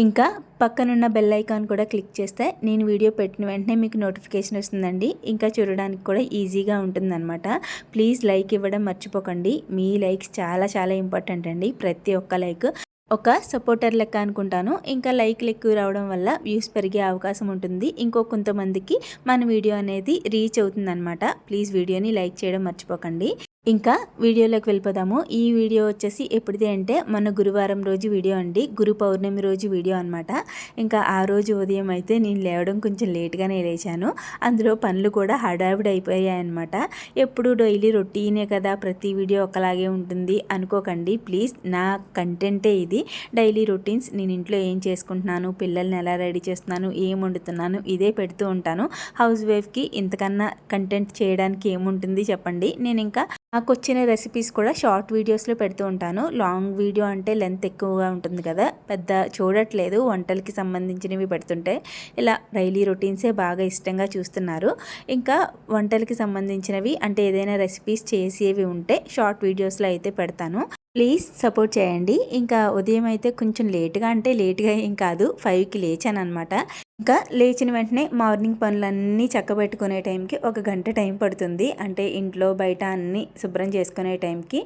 ఇంకా పక్కనున్న bell icon కూడా క్లిక్ చేస్తే నేను వీడియో పెట్టిన వెంటనే మీకు నోటిఫికేషన్ వస్తుందండి. ఇంకా చూడడానికి కూడా ఈజీగా ఉంటుందన్నమాట. ప్లీజ్ లైక్ ఇవ్వడం మర్చిపోకండి. మీ లైక్స్ చాలా చాలా ఇంపార్టెంట్ అండి. ప్రతి ఒక్క లైక్ ఒక సపోర్టర్ లెక్క అనుకుంటాను. ఇంకా లైక్లు ఎక్కువ రావడం వల్ల వ్యూస్ పెరిగే అవకాశం ఉంటుంది. ఇంకో కొంతమందికి మన వీడియో అనేది రీచ్ అవుతుందన్నమాట. ప్లీజ్ వీడియోని లైక్ చేయడం మర్చిపోకండి. ఇంకా వీడియోలోకి వెళ్ళిపోదాము. ఈ వీడియో వచ్చేసి ఎప్పుడిది అంటే మన గురువారం రోజు వీడియో అండి. గురు పౌర్ణమి రోజు వీడియో అనమాట ఇంకా ఆ రోజు ఉదయం అయితే నేను లేవడం కొంచెం లేట్గానే లేచాను. అందులో పనులు కూడా హడావిడి అయిపోయాయి అనమాట ఎప్పుడు డైలీ రొటీనే కదా ప్రతి వీడియో ఒకలాగే ఉంటుంది. అనుకోకండి ప్లీజ్. నా కంటెంటే ఇది. డైలీ రొటీన్స్ నేను ఇంట్లో ఏం చేసుకుంటున్నాను పిల్లల్ని ఎలా రెడీ చేస్తున్నాను ఏం వండుతున్నాను ఇదే పెడుతూ ఉంటాను. హౌస్ వైఫ్కి ఇంతకన్నా కంటెంట్ చేయడానికి ఏముంటుంది చెప్పండి. నేను ఇంకా నాకు వచ్చిన రెసిపీస్ కూడా షార్ట్ వీడియోస్లో పెడుతూ ఉంటాను. లాంగ్ వీడియో అంటే లెంత్ ఎక్కువగా ఉంటుంది కదా. పెద్ద చూడట్లేదు. వంటలకి సంబంధించినవి పెడుతుంటే ఇలా డైలీ రొటీన్సే బాగా ఇష్టంగా చూస్తున్నారు. ఇంకా వంటలకి సంబంధించినవి అంటే ఏదైనా రెసిపీస్ చేసేవి ఉంటే షార్ట్ వీడియోస్లో అయితే పెడతాను. ప్లీజ్ సపోర్ట్ చేయండి. ఇంకా ఉదయం అయితే కొంచెం లేట్గా అంటే లేట్గా ఏం కాదు. ఫైవ్కి లేచాను అనమాట ఇంకా లేచిన వెంటనే మార్నింగ్ పనులన్నీ చక్కబెట్టుకునే టైంకి ఒక గంట టైం పడుతుంది. అంటే ఇంట్లో బయట అన్నీ శుభ్రం చేసుకునే టైంకి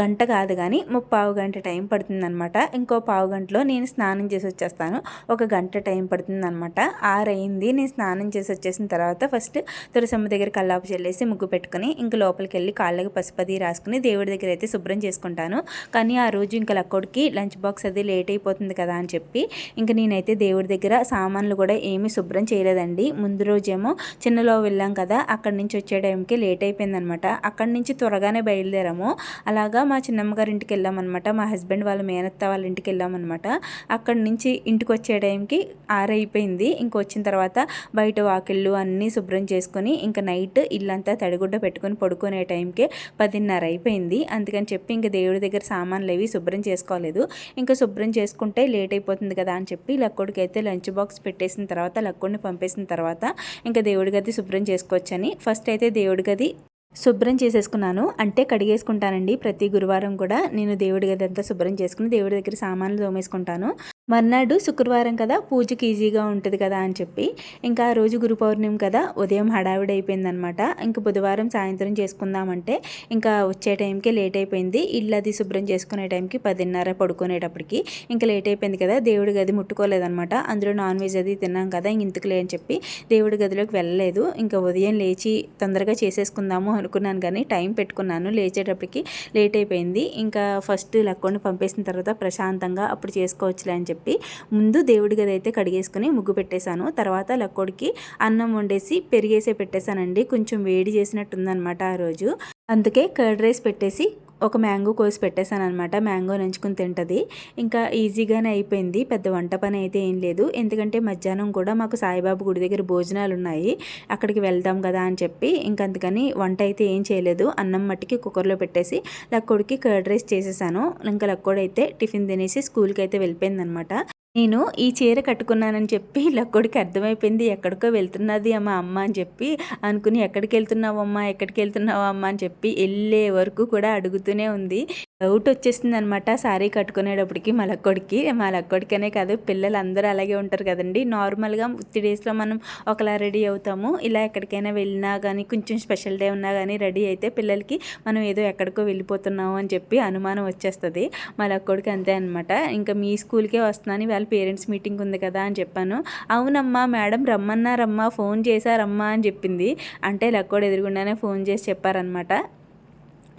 గంట కాదు కానీ ముప్పావు గంట టైం పడుతుంది అనమాట ఇంకో పావు గంటలో నేను స్నానం చేసి వచ్చేస్తాను. ఒక గంట టైం పడుతుంది అనమాట ఆరైంది నేను స్నానం చేసి వచ్చేసిన తర్వాత ఫస్ట్ తులసమ్మ దగ్గర కల్లాపు చెల్లేసి ముగ్గు పెట్టుకుని ఇంక లోపలికి వెళ్ళి కాళ్ళకి పసుపది రాసుకుని దేవుడి దగ్గర అయితే శుభ్రం చేసుకుంటాను. కానీ ఆ రోజు ఇంకా లక్కోడికి లంచ్ బాక్స్ అది లేట్ అయిపోతుంది కదా అని చెప్పి ఇంక నేనైతే దేవుడి దగ్గర సామాన్లు కూడా ఏమీ శుభ్రం చేయలేదండి. ముందు రోజేమో చిన్నలో వెళ్ళాం కదా అక్కడి నుంచి వచ్చే టైంకి లేట్ అయిపోయిందనమాట. అక్కడి నుంచి త్వరగానే బయలుదేరాము. అలాగా మా చిన్నమ్మ గారి ఇంటికి వెళ్ళామన్నమాట మా హస్బెండ్ వాళ్ళ మేనత్త వాళ్ళ ఇంటికి వెళ్ళామన్నమాట అక్కడి నుంచి ఇంటికి వచ్చే టైంకి ఆరైపోయింది ఇంకొచ్చిన తర్వాత బయట వాకిళ్ళు అన్నీ శుభ్రం చేసుకొని ఇంకా నైట్ ఇల్లంతా తడిగుడ్డ పెట్టుకొని పడుకునే టైంకి పదిన్నర అయిపోయింది. అందుకని చెప్పి ఇంకా దేవుడి దగ్గర సామాన్లు అవి శుభ్రం చేసుకోలేదు. ఇంకా శుభ్రం చేసుకుంటే లేట్ అయిపోతుంది కదా అని చెప్పి లక్కోడికి అయితే లంచ్ బాక్స్ పెట్టేసి చేసిన తర్వాత లక్కుడిని పంపేసిన తర్వాత ఇంకా దేవుడి గది శుభ్రం చేసుకోవచ్చని. ఫస్ట్ అయితే దేవుడి గది శుభ్రం చేసేసుకున్నాను. అంటే కడిగేసుకుంటానండి. ప్రతి గురువారం కూడా నేను దేవుడి గది అంతా శుభ్రం చేసుకుని దేవుడి దగ్గర సామాన్లు తోమేసుకుంటాను. మర్నాడు శుక్రవారం కదా పూజకి ఈజీగా ఉంటుంది కదా అని చెప్పి ఇంకా ఆ రోజు గురు పౌర్ణమి కదా ఉదయం హడావిడి అయిపోయిందనమాట ఇంకా బుధవారం సాయంత్రం చేసుకుందామంటే ఇంకా వచ్చే టైంకి లేట్ అయిపోయింది. ఇల్లు అది శుభ్రం చేసుకునే టైంకి పదిన్నర పడుకునేటప్పటికి ఇంకా లేట్ అయిపోయింది కదా దేవుడి గది ముట్టుకోలేదనమాట అందులో నాన్ వెజ్ అది తిన్నాం కదా ఇంతకులే అని చెప్పి దేవుడి గదిలోకి వెళ్ళలేదు. ఇంకా ఉదయం లేచి తొందరగా చేసేసుకుందాము అనుకున్నాను కానీ టైం పెట్టుకున్నాను. లేచేటప్పటికి లేట్ అయిపోయింది. ఇంకా ఫస్ట్ లక్కొని పంపేసిన తర్వాత ప్రశాంతంగా అప్పుడు చేసుకోవచ్చులే అని చెప్పి చెప్పి ముందు దేవుడి గది అయితే కడిగేసుకుని ముగ్గు పెట్టేశాను. తర్వాత లక్కోడికి అన్నం వండేసి పెరిగేసే పెట్టేశానండి. కొంచెం వేడి చేసినట్టుందనమాట ఆ రోజు. అందుకే కర్డ్ రైస్ పెట్టేసి ఒక మ్యాంగో కోసి పెట్టేశాను అనమాట మ్యాంగో నంచుకుని తింటుంది. ఇంకా ఈజీగానే అయిపోయింది. పెద్ద వంట పని అయితే ఏం లేదు. ఎందుకంటే మధ్యాహ్నం కూడా మాకు సాయిబాబు గుడి దగ్గర భోజనాలు ఉన్నాయి అక్కడికి వెళ్దాం కదా అని చెప్పి ఇంక అందుకని వంట అయితే ఏం చేయలేదు. అన్నం మట్టికి కుక్కర్లో పెట్టేసి లక్కోడికి కర్డ్ రైస్ చేసేసాను. ఇంకా లక్కోడైతే టిఫిన్ తినేసి స్కూల్కి అయితే వెళ్ళిపోయింది అనమాట నేను ఈ చీర కట్టుకున్నానని చెప్పి లక్కోడికి అర్థమైపోయింది. ఎక్కడికో వెళ్తున్నది మా అమ్మ అని చెప్పి అనుకుని ఎక్కడికి వెళ్తున్నావమ్మా ఎక్కడికి వెళ్తున్నావమ్మా అమ్మ అని చెప్పి వెళ్ళే వరకు కూడా అడుగుతూనే ఉంది. డౌట్ వచ్చేసింది అనమాట సారీ కట్టుకునేటప్పటికి మా లక్కోడికి మా లక్కోడికనే కాదు పిల్లలందరూ అలాగే ఉంటారు కదండి. నార్మల్గా త్రీ డేస్లో మనం ఒకలా రెడీ అవుతాము. ఇలా ఎక్కడికైనా వెళ్ళినా కానీ కొంచెం స్పెషల్ డే ఉన్నా కానీ రెడీ అయితే పిల్లలకి మనం ఏదో ఎక్కడికో వెళ్ళిపోతున్నాము అని చెప్పి అనుమానం వచ్చేస్తుంది. మా లక్కోడికి అంతే అనమాట. ఇంకా మీ స్కూల్కే వస్తున్నాను ఇవాళ పేరెంట్స్ మీటింగ్ ఉంది కదా అని చెప్పాను. అవునమ్మా మేడం రమ్మన్నారమ్మా ఫోన్ చేశారమ్మా అని చెప్పింది. అంటే లక్కోడు ఎదురుగుండానే ఫోన్ చేసి చెప్పారనమాట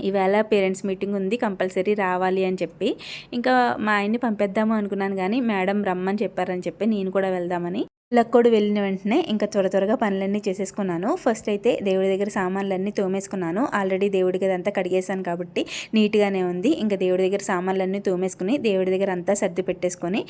ఈవేళ పేరెంట్స్ మీటింగ్ ఉంది కంపల్సరీ రావాలి అని చెప్పి. ఇంకా మా ఆయన్ని పంపేద్దాము అనుకున్నాను కానీ మేడం రమ్మని చెప్పారని చెప్పి నేను కూడా వెళ్దామని లక్కోడు వెళ్ళిన వెంటనే ఇంకా త్వర త్వరగా పనులన్నీ చేసేసుకున్నాను. ఫస్ట్ అయితే దేవుడి దగ్గర సామాన్లన్నీ తోమేసుకున్నాను. ఆల్రెడీ దేవుడికి అదంతా కడిగేశాను కాబట్టి నీట్గానే ఉంది. ఇంకా దేవుడి దగ్గర సామాన్లన్నీ తోమేసుకుని దేవుడి దగ్గర అంతా సర్ది పెట్టేసుకొని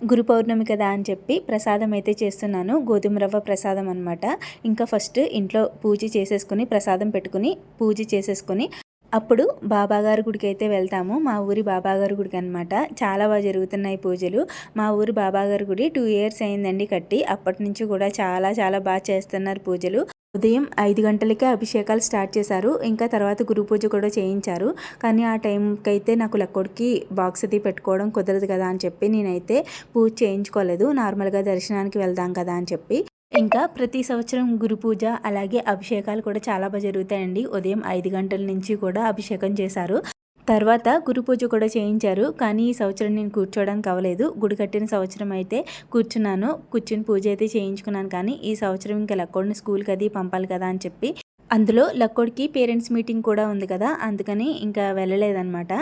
గురు పౌర్ణమి కదా అని చెప్పి ప్రసాదం అయితే చేస్తున్నాను. గోధుమ రవ్వ ప్రసాదం అనమాట ఇంకా ఫస్ట్ ఇంట్లో పూజ చేసేసుకుని ప్రసాదం పెట్టుకుని పూజ చేసేసుకుని అప్పుడు బాబాగారి గుడికి అయితే వెళ్తాము. మా ఊరి బాబాగారి గుడికి అనమాట చాలా బాగా జరుగుతున్నాయి పూజలు. మా ఊరి బాబాగారి గుడి టూ ఇయర్స్ అయిందండి కట్టి. అప్పటి నుంచి కూడా చాలా చాలా బాగా చేస్తున్నారు పూజలు. ఉదయం ఐదు గంటలకే అభిషేకాలు స్టార్ట్ చేశారు. ఇంకా తర్వాత గురు పూజ కూడా చేయించారు. కానీ ఆ టైంకి అయితే నాకు లక్కోడికి బాక్స్ అది పెట్టుకోవడం కుదరదు కదా అని చెప్పి నేనైతే పూజ చేయించుకోలేదు. నార్మల్గా దర్శనానికి వెళ్దాం కదా అని చెప్పి. ఇంకా ప్రతి సంవత్సరం గురు పూజ అలాగే అభిషేకాలు కూడా చాలా బాగా జరుగుతాయండి. ఉదయం ఐదు గంటల నుంచి కూడా అభిషేకం చేశారు. తర్వాత గురు పూజ కూడా చేయించారు. కానీ ఈ సంవత్సరం నేను కూర్చోవడానికి అవ్వలేదు. గుడి కట్టిన సంవత్సరం అయితే కూర్చున్నాను. కూర్చుని పూజ అయితే చేయించుకున్నాను. కానీ ఈ సంవత్సరం ఇంకా లక్కోడిని స్కూల్కి అది పంపాలి కదా అని చెప్పి అందులో లక్కోడికి పేరెంట్స్ మీటింగ్ కూడా ఉంది కదా అందుకని ఇంకా వెళ్ళలేదన్నమాట.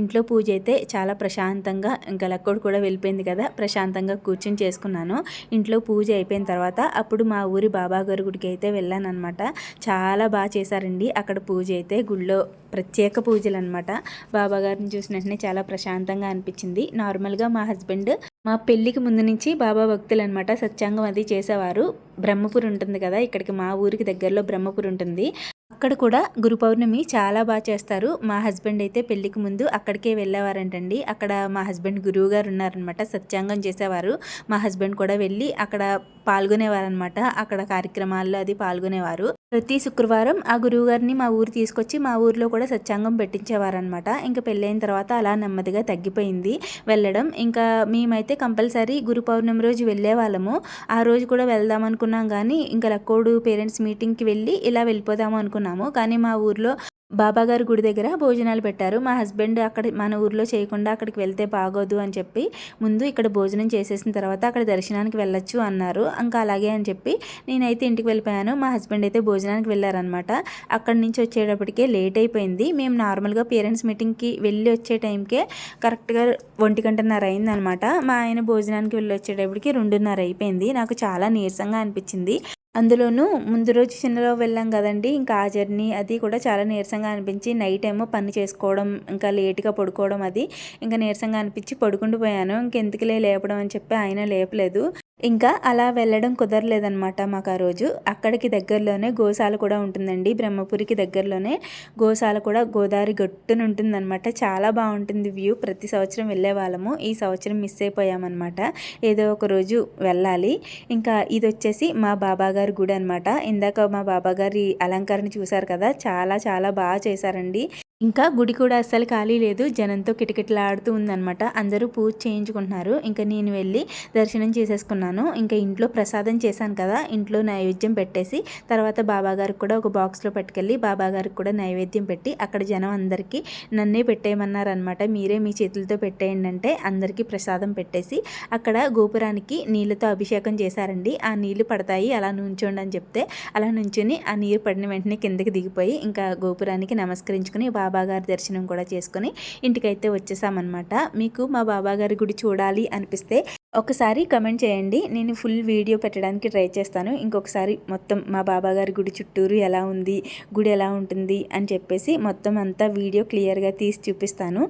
ఇంట్లో పూజ అయితే చాలా ప్రశాంతంగా ఇంకా లక్కోడు కూడా వెళ్ళిపోయింది కదా ప్రశాంతంగా కూర్చొని చేసుకున్నాను. ఇంట్లో పూజ అయిపోయిన తర్వాత అప్పుడు మా ఊరి బాబాగారు గుడికి అయితే వెళ్ళాను అనమాట చాలా బాగా చేశారండి. అక్కడ పూజ అయితే గుళ్ళో ప్రత్యేక పూజలు అనమాట బాబాగారిని చూసిన వెంటనే చాలా ప్రశాంతంగా అనిపించింది. నార్మల్గా మా హస్బెండ్ మా పెళ్ళికి ముందు నుంచి బాబా భక్తులు అనమాట సత్యాంగం అది చేసేవారు. బ్రహ్మపురి ఉంటుంది కదా ఇక్కడికి మా ఊరికి దగ్గరలో బ్రహ్మపురి ఉంటుంది. అక్కడ కూడా గురు పౌర్ణమి చాలా బాగా చేస్తారు. మా హస్బెండ్ అయితే పెళ్ళికి ముందు అక్కడికే వెళ్ళేవారంటండి. అక్కడ మా హస్బెండ్ గురువు గారు ఉన్నారనమాట సత్యాంగం చేసేవారు. మా హస్బెండ్ కూడా వెళ్ళి అక్కడ పాల్గొనేవారనమాట అక్కడ కార్యక్రమాల్లో అది పాల్గొనేవారు. ప్రతి శుక్రవారం ఆ గురువు గారిని మా ఊరు తీసుకొచ్చి మా ఊర్లో కూడా సత్యాంగం పెట్టించేవారనమాట ఇంకా పెళ్ళైన తర్వాత అలా నెమ్మదిగా తగ్గిపోయింది వెళ్ళడం. ఇంకా మేమైతే కంపల్సరీ గురు పౌర్ణమి రోజు వెళ్ళే వాళ్ళము ఆ రోజు కూడా వెళ్దాం అనుకున్నాం కానీ ఇంకా లక్కోడు పేరెంట్స్ మీటింగ్కి వెళ్ళి ఇలా వెళ్ళిపోదాము అనుకున్నాము. కానీ మా ఊర్లో బాబాగారు గుడి దగ్గర భోజనాలు పెట్టారు. మా హస్బెండ్ అక్కడ మన ఊర్లో చేయకుండా అక్కడికి వెళ్తే బాగోదు అని చెప్పి ముందు ఇక్కడ భోజనం చేసేసిన తర్వాత అక్కడ దర్శనానికి వెళ్ళొచ్చు అన్నారు. ఇంకా అలాగే అని చెప్పి నేనైతే ఇంటికి వెళ్ళిపోయాను. మా హస్బెండ్ అయితే భోజనానికి వెళ్ళారనమాట అక్కడి నుంచి వచ్చేటప్పటికే లేట్ అయిపోయింది. మేము నార్మల్గా పేరెంట్స్ మీటింగ్కి వెళ్ళి వచ్చే టైంకే కరెక్ట్గా ఒంటి గంటన్నర అయిందనమాట మా ఆయన భోజనానికి వెళ్ళి వచ్చేటప్పటికి రెండున్నర అయిపోయింది. నాకు చాలా నీరసంగా అనిపించింది. అందులోనూ ముందు రోజు చిన్నలో వెళ్ళాం కదండి. ఇంకా ఆ జర్నీ అది కూడా చాలా నీరసంగా అనిపించి నైట్ ఏమో పని చేసుకోవడం ఇంకా లేట్గా పడుకోవడం అది ఇంకా నీరసంగా అనిపించి పడుకుండిపోయాను. ఇంకెందుకులే లేపడం అని చెప్పి ఆయన లేపలేదు. ఇంకా అలా వెళ్ళడం కుదరలేదనమాట మాకు ఆ రోజు. అక్కడికి దగ్గరలోనే గోశాల కూడా ఉంటుందండి. బ్రహ్మపురికి దగ్గరలోనే గోశాల కూడా గోదావరి గట్టున ఉంటుందన్నమాట. చాలా బాగుంటుంది వ్యూ. ప్రతి సంవత్సరం వెళ్ళే వాళ్ళము. ఈ సంవత్సరం మిస్ అయిపోయామన్నమాట. ఏదో ఒక రోజు వెళ్ళాలి. ఇంకా ఇది వచ్చేసి మా బాబాగారి గుడి అనమాట ఇందాక మా బాబాగారి అలంకరణ చూశారు కదా? చాలా చాలా బాగా చేశారండి. ఇంకా గుడి కూడా అస్సలు ఖాళీ లేదు. జనంతో కిటకిటలాడుతూ ఉందనమాట అందరూ పూజ చేయించుకుంటున్నారు. ఇంకా నేను వెళ్ళి దర్శనం చేసేసుకున్నాను. ఇంకా ఇంట్లో ప్రసాదం చేశాను కదా ఇంట్లో నైవేద్యం పెట్టేసి తర్వాత బాబాగారికి కూడా ఒక బాక్స్లో పట్టుకెళ్ళి బాబాగారికి కూడా నైవేద్యం పెట్టి అక్కడ జనం అందరికీ నన్నే పెట్టేయమన్నారనమాట మీరే మీ చేతులతో పెట్టేయండి అంటే అందరికీ ప్రసాదం పెట్టేసి అక్కడ గోపురానికి నీళ్ళతో అభిషేకం చేశారండి. ఆ నీళ్ళు పడతాయి అలా నుంచోండి అని చెప్తే అలా నుంచుని ఆ నీరు పడిన వెంటనే కిందకి దిగిపోయి ఇంకా గోపురానికి నమస్కరించుకుని బాబా బాబాగారి దర్శనం కూడా చేసుకొని ఇంటికైతే వచ్చేసామన్నమాట. మీకు మా బాబాగారి గుడి చూడాలి అనిపిస్తే ఒకసారి కమెంట్ చేయండి. నేను ఫుల్ వీడియో పెట్టడానికి ట్రై చేస్తాను. ఇంకొకసారి మొత్తం మా బాబాగారి గుడి చుట్టూరు ఎలా ఉంది గుడి ఎలా ఉంటుంది అని చెప్పేసి మొత్తం అంతా వీడియో క్లియర్గా తీసి చూపిస్తాను.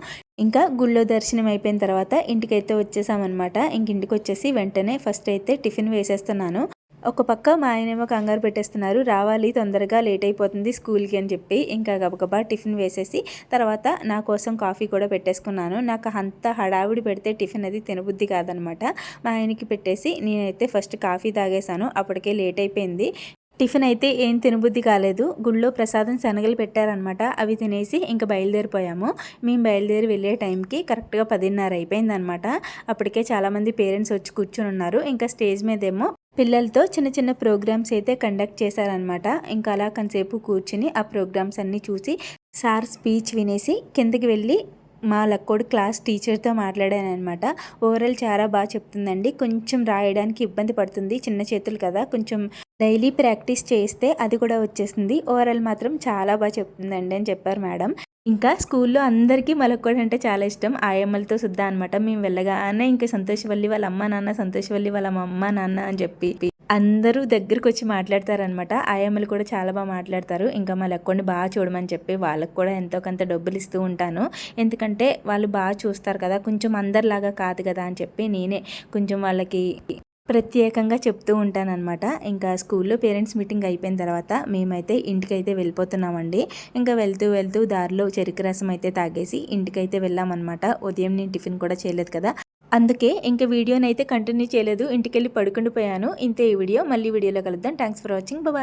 ఇంకా గుళ్ళో దర్శనం అయిపోయిన తర్వాత ఇంటికైతే వచ్చేసామన్నమాట. ఇంక ఇంటికి వచ్చేసి వెంటనే ఫస్ట్ అయితే టిఫిన్ వేసేస్తున్నాను. ఒక పక్క మా ఆయనేమో కంగారు పెట్టేస్తున్నారు. రావాలి తొందరగా లేట్ అయిపోతుంది స్కూల్కి అని చెప్పి ఇంకా గబగబా టిఫిన్ వేసేసి తర్వాత నా కోసం కాఫీ కూడా పెట్టేసుకున్నాను. నాకు అంత హడావిడి పెడితే టిఫిన్ అది తినబుద్ధి కాదనమాట. మా ఆయనకి పెట్టేసి నేనైతే ఫస్ట్ కాఫీ తాగేశాను. అప్పటికే లేట్ అయిపోయింది. టిఫిన్ అయితే ఏం తినబుద్ధి కాలేదు. గుళ్ళో ప్రసాదం శనగలు పెట్టారనమాట. అవి తినేసి ఇంకా బయలుదేరిపోయాము. మేము బయలుదేరి వెళ్ళే టైంకి కరెక్ట్గా పదిన్నర అయిపోయిందనమాట. అప్పటికే చాలామంది పేరెంట్స్ వచ్చి కూర్చుని ఉన్నారు. ఇంకా స్టేజ్ మీదేమో పిల్లలతో చిన్న చిన్న ప్రోగ్రామ్స్ అయితే కండక్ట్ చేశారనమాట ఇంకా అలా కొంతసేపు కూర్చుని ఆ ప్రోగ్రామ్స్ అన్నీ చూసి సార్ స్పీచ్ వినేసి కిందకి వెళ్ళి మా లక్కోడు క్లాస్ టీచర్తో మాట్లాడాను అనమాట ఓవరాల్ చాలా బాగా చెప్తుందండి. కొంచెం రాయడానికి ఇబ్బంది పడుతుంది చిన్న చేతులు కదా. కొంచెం డైలీ ప్రాక్టీస్ చేస్తే అది కూడా వచ్చేస్తుంది. ఓవరాల్ మాత్రం చాలా బాగా చెప్తుందండి అని చెప్పారు మేడం. ఇంకా స్కూల్లో అందరికీ మలక్కోడు అంటే చాలా ఇష్టం. ఆయమ్మలతో సుద్దా అనమాట మేము వెళ్ళగానే ఇంకా సంతోషవల్లి వాళ్ళ అమ్మ నాన్న సంతోషవల్లి వాళ్ళ అమ్మ నాన్న అని చెప్పి అందరూ దగ్గరకు వచ్చి మాట్లాడతారనమాట ఆయమ్మలు కూడా చాలా బాగా మాట్లాడతారు. ఇంకా మా లెక్కొని బాగా చూడమని చెప్పి వాళ్ళకు కూడా ఎంతో కొంత డబ్బులు ఇస్తూ ఉంటాను. ఎందుకంటే వాళ్ళు బాగా చూస్తారు కదా కొంచెం అందరిలాగా కాదు కదా అని చెప్పి నేనే కొంచెం వాళ్ళకి ప్రత్యేకంగా చెప్తూ ఉంటానన్నమాట. ఇంకా స్కూల్లో పేరెంట్స్ మీటింగ్ అయిపోయిన తర్వాత మేమైతే ఇంటికైతే వెళ్ళిపోతున్నామండి. ఇంకా వెళ్తూ వెళ్తూ దారిలో చెరుకు రసం అయితే తాగేసి ఇంటికైతే వెళ్ళామన్నమాట. ఉదయం నేను టిఫిన్ కూడా చేయలేదు కదా. అందుకే ఇంకా వీడియోనైతే కంటిన్యూ చేయలేదు. ఇంటికి వెళ్ళి పడుకుండిపోయాను. ఇంతే ఈ వీడియో. మళ్ళీ వీడియోలో కలుద్దాం. Thanks for watching bye